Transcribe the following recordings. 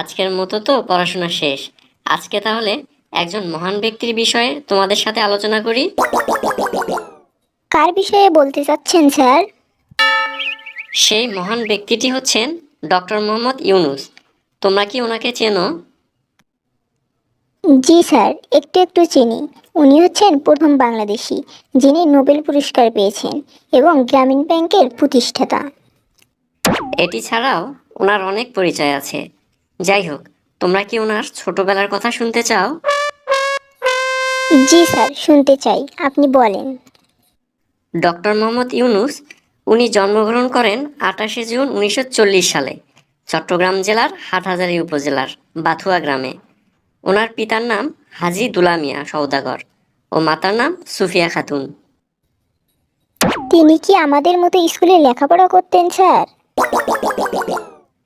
আজকের মতো তো পড়াশোনা শেষ। আজকে তাহলে একজন মহান ব্যক্তির বিষয়ে তোমাদের সাথে আলোচনা করি। কার বিষয়ে বলতে চাচ্ছেন স্যার? সেই মহান ব্যক্তিটি হচ্ছেন ডক্টর মোহাম্মদ ইউনুস। তোমরা কি ওনাকে চেনো? জি স্যার একটু একটু চিনি। উনি হচ্ছেন প্রথম বাংলাদেশি যিনি নোবেল পুরস্কার পেয়েছেন এবং গ্রামীণ ব্যাংকের প্রতিষ্ঠাতা। এটি ছাড়াও ওনার অনেক পরিচয় আছে। যাই হোক তোমরা কি ওনার ছোটবেলার কথা শুনতে চাও? জি স্যার শুনতে চাই আপনি বলেন। ডক্টর মোহাম্মদ ইউনুস উনি জন্মগ্রহণ করেন আঠাশে জুন উনিশশো চল্লিশ সালে চট্টগ্রাম জেলার হাটহাজারী উপজেলার বাথুয়া গ্রামে। ওনার পিতার নাম হাজি দুলামিয়া সওদাগর ও মাতার নাম সুফিয়া খাতুন। তিনি কি আমাদের মতো স্কুলে লেখাপড়া করতেন স্যার?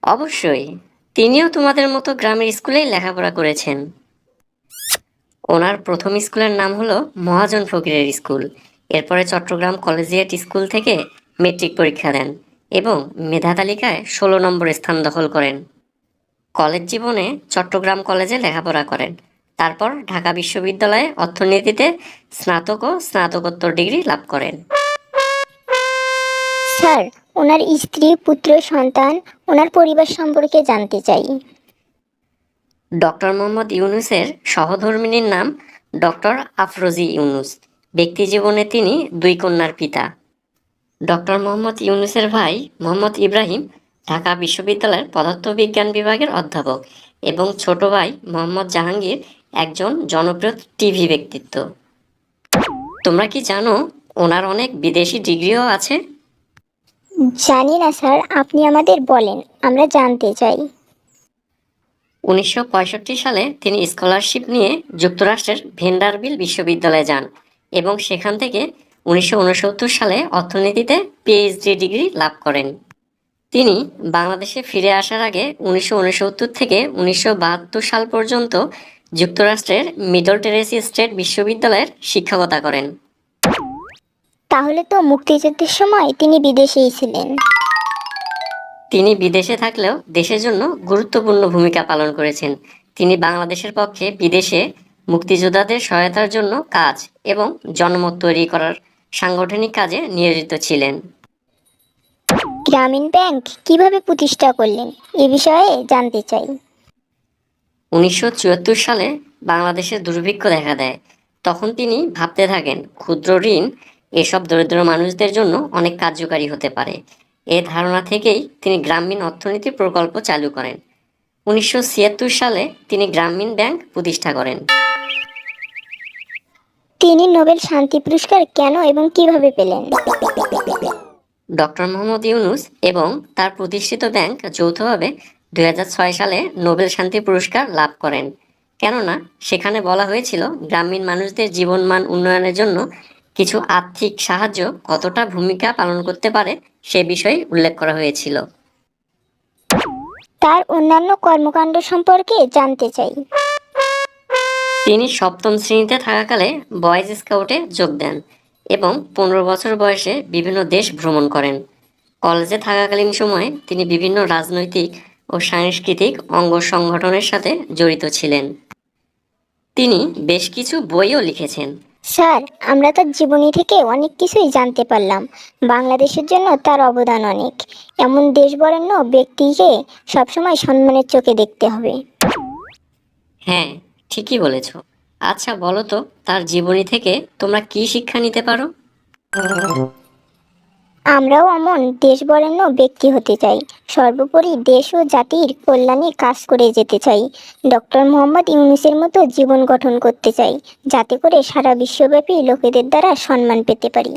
অবশ্যই। তিনিও তোমাদের মতো গ্রামের স্কুলেই লেখাপড়া করেছেন। ওনার প্রথম স্কুলের নাম হলো মহাজন ফকিরের স্কুল। এরপরে চট্টগ্রাম কলেজিয়েট স্কুল থেকে মেট্রিক পরীক্ষা দেন এবং মেধা তালিকায় ষোলো নম্বর স্থান দখল করেন। কলেজ জীবনে চট্টগ্রাম কলেজে লেখাপড়া করেন। তারপর ঢাকা বিশ্ববিদ্যালয়ে অর্থনীতিতে স্নাতক ও স্নাতকোত্তর ডিগ্রি লাভ করেন। স্যার ওনার স্ত্রী, পুত্র, সন্তান, ওনার পরিবার সম্পর্কে জানতে চাই। ডক্টর মোহাম্মদ ইউনুসের সহধর্মিনীর নাম ডক্টর আফরোজি ইউনুস। ব্যক্তি জীবনে তিনি দুই কন্যার পিতা। ডক্টর মোহাম্মদ ইউনুসের ভাই মোহাম্মদ ইব্রাহিম ঢাকা বিশ্ববিদ্যালয়ের পদার্থবিজ্ঞান বিভাগের অধ্যাপক এবং ছোট ভাই মোহাম্মদ জাহাঙ্গীর একজন জনপ্রিয় টিভি ব্যক্তিত্ব। তোমরা কি জানো ওনার অনেক বিদেশি ডিগ্রিও আছে? জানি না, স্যার। আপনি আমাদের বলেন, আমরা জানতে চাই। উনিশশো পঁয়ষট্টি সালে তিনি স্কলারশিপ নিয়ে যুক্তরাষ্ট্রের ভেন্ডারবিল বিশ্ববিদ্যালয়ে যান এবং সেখান থেকে উনিশশো উনসত্তর সালে অর্থনীতিতে পিএইচডি ডিগ্রি লাভ করেন। তিনি বাংলাদেশে ফিরে আসার আগে উনিশশো উনসত্তর থেকে উনিশশো বাহাত্তর সাল পর্যন্ত যুক্তরাষ্ট্রের মিডল টেরেসি স্টেট বিশ্ববিদ্যালয়ের শিক্ষকতা করেন। তাহলে তো মুক্তিযুদ্ধের সময় তিনি বিদেশেই ছিলেন। তিনি বিদেশে থাকলেও দেশের জন্য গুরুত্বপূর্ণ ভূমিকা পালন করেছেন। তিনি বাংলাদেশের পক্ষে বিদেশে মুক্তিযোদ্ধাদের সহায়তার জন্য কাজ এবং জনমত তৈরি করার সাংগঠনিক কাজে নিয়োজিত ছিলেন। গ্রামীণ ব্যাংক কীভাবে প্রতিষ্ঠা করলেন এ বিষয়ে জানতে চাই। উনিশশো চুয়াত্তর সালে বাংলাদেশে দুর্ভিক্ষ দেখা দেয়। তখন তিনি ভাবতে থাকেন ক্ষুদ্র ঋণ এসব দরিদ্র মানুষদের জন্য অনেক কার্যকারী হতে পারে। এ ধারণা থেকেই তিনি গ্রামীণ অর্থনীতি প্রকল্প চালু করেন। উনিশশো ছিয়াত্তর সালে তিনি গ্রামীণ ব্যাংক প্রতিষ্ঠা করেন। তিনি নোবেল শান্তি পুরস্কার কেন এবং কীভাবে পেলেন? ডক্টর মোহাম্মদ ইউনুস এবং তার প্রতিষ্ঠিত ব্যাংক যৌথভাবে দুই হাজার ছয় সালে নোবেল শান্তি পুরস্কার লাভ করেন। কেননা সেখানে বলা হয়েছিল গ্রামীণ মানুষদের জীবনমান উন্নয়নের জন্য কিছু আর্থিক সাহায্য কতটা ভূমিকা পালন করতে পারে সে বিষয়ে উল্লেখ করা হয়েছিল। তার অন্যান্য কর্মকাণ্ড সম্পর্কে জানতে চাই। তিনি সপ্তম শ্রেণীতে থাকাকালে বয়েজ স্কাউটে যোগ দেন এবং পনেরো বছর বয়সে বিভিন্ন দেশ ভ্রমণ করেন। কলেজে থাকাকালীন সময়ে তিনি বিভিন্ন রাজনৈতিক ও সাংস্কৃতিক অঙ্গ সংগঠনের সাথে জড়িত ছিলেন। তিনি বেশ কিছু বইও লিখেছেন। স্যার, আমরা তার জীবনী থেকে অনেক কিছুই জানতে পারলাম। বাংলাদেশের জন্য তার অবদান অনেক। এমন দেশ বরেণ্য ব্যক্তিকে সবসময় সম্মানের চোখে দেখতে হবে। হ্যাঁ ঠিকই বলেছ। আচ্ছা বলো তো, তার জীবনী থেকে তোমরা কি শিক্ষা নিতে পারো? আমরাও এমন দেশ বরেণ্য ব্যক্তি হতে চাই। সর্বোপরি দেশ ও জাতির কল্যাণে কাজ করে যেতে চাই। ডক্টর মোহাম্মদ ইউনুসের মতো জীবন গঠন করতে চাই, যাতে করে সারা বিশ্বব্যাপী লোকেদের দ্বারা সম্মান পেতে পারি।